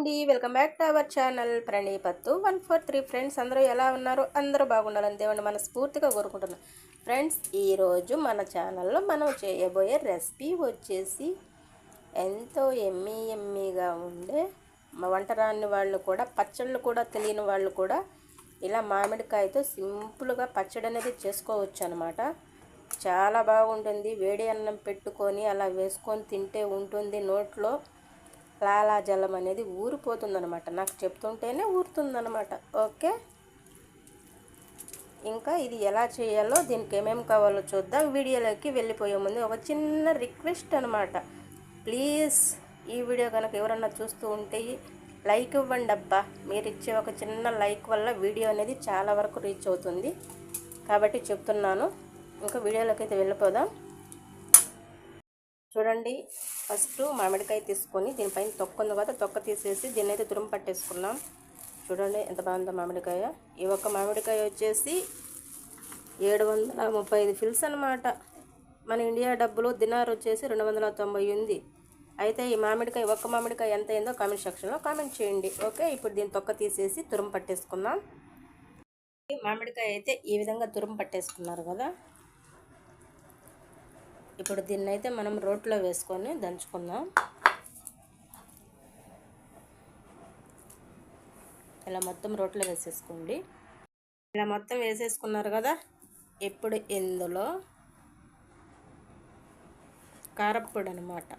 అండి. Welcome back to our channel ప్రణీపత్తు. One four three friends అందరూ ఎలా ఉన్నారు? అందరూ బాగుండాలని దేవుని మన స్ఫూర్తిగా కోరుకుంటున్నాం. ఫ్రెండ్స్ ఈరోజు మన ఛానల్లో మనం చేయబోయే రెసిపీ వచ్చేసి ఎంతో ఎమ్మీ ఎమ్మీగా ఉండే మా వంట రాని వాళ్ళు కూడా పచ్చళ్ళు కూడా తెలియని వాళ్ళు కూడా ఇలా మామిడికాయతో సింపుల్గా పచ్చడి అనేది చేసుకోవచ్చు అనమాట చాలా బాగుంటుంది. వేడి అన్నం పెట్టుకొని అలా వేసుకొని తింటే ఉంటుంది నోట్లో. లాలాజలం అనేది ఊరిపోతుందనమాట నాకు చెప్తుంటేనే ఊరుతుందనమాట ఓకే? ఇంకా ఇది ఎలా చేయాలో దీనికి ఏమేమి కావాలో చూద్దాం. వీడియోలోకి వెళ్ళిపోయే ముందు ఒక చిన్న రిక్వెస్ట్ అనమాట ప్లీజ్ ఈ వీడియో కనుక ఎవరన్నా చూస్తూ ఉంటే లైక్ ఇవ్వండి అబ్బా. మీరు ఇచ్చే ఒక చిన్న లైక్ వల్ల వీడియో అనేది చాలా వరకు రీచ్ అవుతుంది. కాబట్టి చెప్తున్నాను. ఇంకా వీడియోలోకి అయితే వెళ్ళిపోదాం. చూడండి. ఫస్ట్ మామిడికాయ తీసుకొని దీనిపైన తొక్క ఉంది కదా తొక్క తీసేసి దీన్ని అయితే తురుము పట్టేసుకున్నాం చూడండి ఎంత బాగుందో మామిడికాయ. ఈ ఒక్క మామిడికాయ వచ్చేసి ఏడు వందల ముప్పై ఐదు ఫిల్స్ అనమాట మన ఇండియా డబ్బులు దినార్ వచ్చేసి రెండు వందల తొంభై ఉంది. అయితే ఈ మామిడికాయ ఒక్క మామిడికాయ ఎంత అయిందో కామెంట్ సెక్షన్లో కామెంట్ చేయండి. ఓకే ఇప్పుడు దీని తొక్క తీసేసి తురుము పట్టేసుకుందాం. మామిడికాయ అయితే ఈ విధంగా తురుము పట్టేసుకున్నారు కదా. ఇప్పుడు దీన్ని అయితే మనం రోట్లో వేసుకొని దంచుకుందాం. ఇలా మొత్తం రోట్లో వేసేసుకోండి. ఇలా మొత్తం వేసేసుకున్నారు కదా? ఇప్పుడు ఇందులో కారప్పొడి అనమాట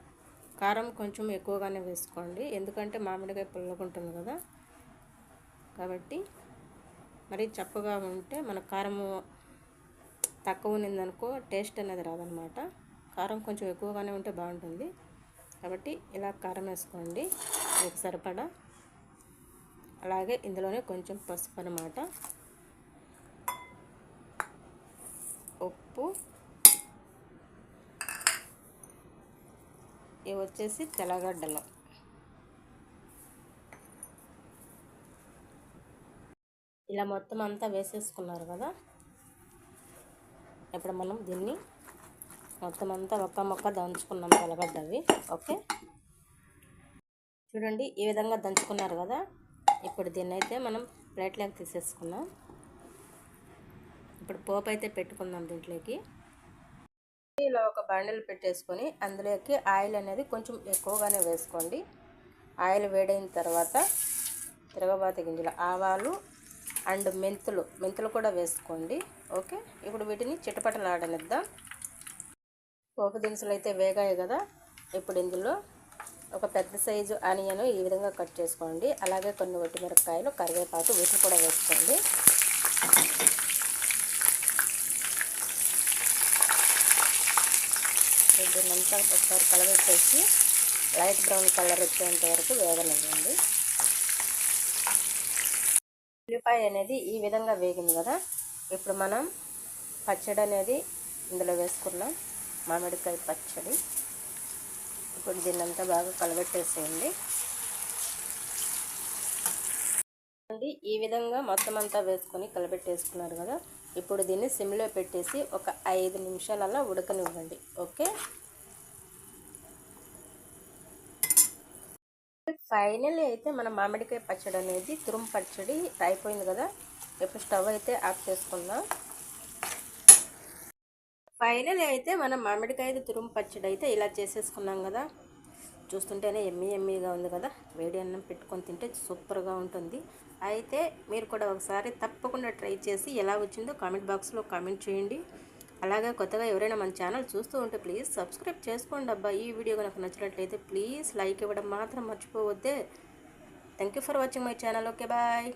కారం కొంచెం ఎక్కువగానే వేసుకోండి. ఎందుకంటే మామిడికాయ పుల్లగుంటుంది కదా? కాబట్టి మరి చప్పగా ఉంటే మన కారము తక్కువ ఉన్నదనుకో టేస్ట్ అనేది రాదనమాట కారం కొంచెం ఎక్కువగానే ఉంటే బాగుంటుంది. కాబట్టి ఇలా కారం వేసుకోండి. మీకు సరిపడా. అలాగే ఇందులోనే కొంచెం పసుపు అనమాట ఉప్పు. ఇవి వచ్చేసి తెల్లగడ్డలు. ఇలా మొత్తం అంతా వేసేసుకున్నారు కదా. ఇప్పుడు మనం దీన్ని మొత్తం అంతా ఒక్క మొక్క దంచుకున్నాం తెల్లగడ్డవి ఓకే? చూడండి ఈ విధంగా దంచుకున్నారు కదా? ఇప్పుడు దీన్ని అయితే మనం ప్లేట్లోకి తీసేసుకున్నాం ఇప్పుడు పోపు అయితే పెట్టుకుందాం దీంట్లోకి. ఇలా ఒక బండిల్ పెట్టేసుకొని అందులోకి ఆయిల్ అనేది కొంచెం ఎక్కువగానే వేసుకోండి. ఆయిల్ వేడైన తర్వాత తిరగబాత గింజలు ఆవాలు అండ్ మెంతులు మెంతులు కూడా వేసుకోండి. ఓకే? ఇప్పుడు వీటిని చిటపటలాడనిద్దాం. పోపు దినుసులు అయితే వేగాయి కదా. ఇప్పుడు ఇందులో ఒక పెద్ద సైజు ఆనియన్ ఈ విధంగా కట్ చేసుకోండి. అలాగే కొన్ని మిరపకాయలు కరివేపాకు వీటిని కూడా వేసుకోండి. దీన్నంతా ఒకసారి కలవేసేసి లైట్ బ్రౌన్ కలర్ వచ్చేంత వరకు వేగనివ్వండి. ఉల్లిపాయ అనేది ఈ విధంగా వేగింది కదా. ఇప్పుడు మనం పచ్చడి అనేది ఇందులో వేసుకున్నాం మామిడికాయ పచ్చడి. ఇప్పుడు దీన్నంతా బాగా కలబెట్టేసేయండి. ఈ విధంగా మొత్తం అంతా వేసుకొని కలబెట్టేసుకున్నారు కదా. ఇప్పుడు దీన్ని సిమ్లో పెట్టేసి ఒక ఐదు నిమిషాలలో ఉడకనివ్వండి. ఓకే? ఫైనల్ అయితే మన మామిడికాయ పచ్చడి అనేది తురుము పచ్చడి అయిపోయింది కదా. ఇప్పుడు స్టవ్ అయితే ఆఫ్ చేసుకుందాం. ఫైనల్ అయితే మనం మామిడికాయ తురుము పచ్చడి అయితే ఇలా చేసేసుకున్నాం కదా. చూస్తుంటేనే ఎమ్మీ ఎమ్మీగా ఉంది కదా. వేడి అన్నం పెట్టుకొని తింటే సూపర్గా ఉంటుంది. అయితే మీరు కూడా ఒకసారి తప్పకుండా ట్రై చేసి ఎలా వచ్చిందో కామెంట్ బాక్స్లో కామెంట్ చేయండి. అలాగే కొత్తగా ఎవరైనా మన ఛానల్ చూస్తూ ఉంటే ప్లీజ్ సబ్స్క్రైబ్ చేసుకోండి అబ్బా. ఈ వీడియో కనుక నచ్చినట్లయితే ప్లీజ్ లైక్ ఇవ్వడం మాత్రం మర్చిపోవద్దే. Thank for watching my channel. Okay bye.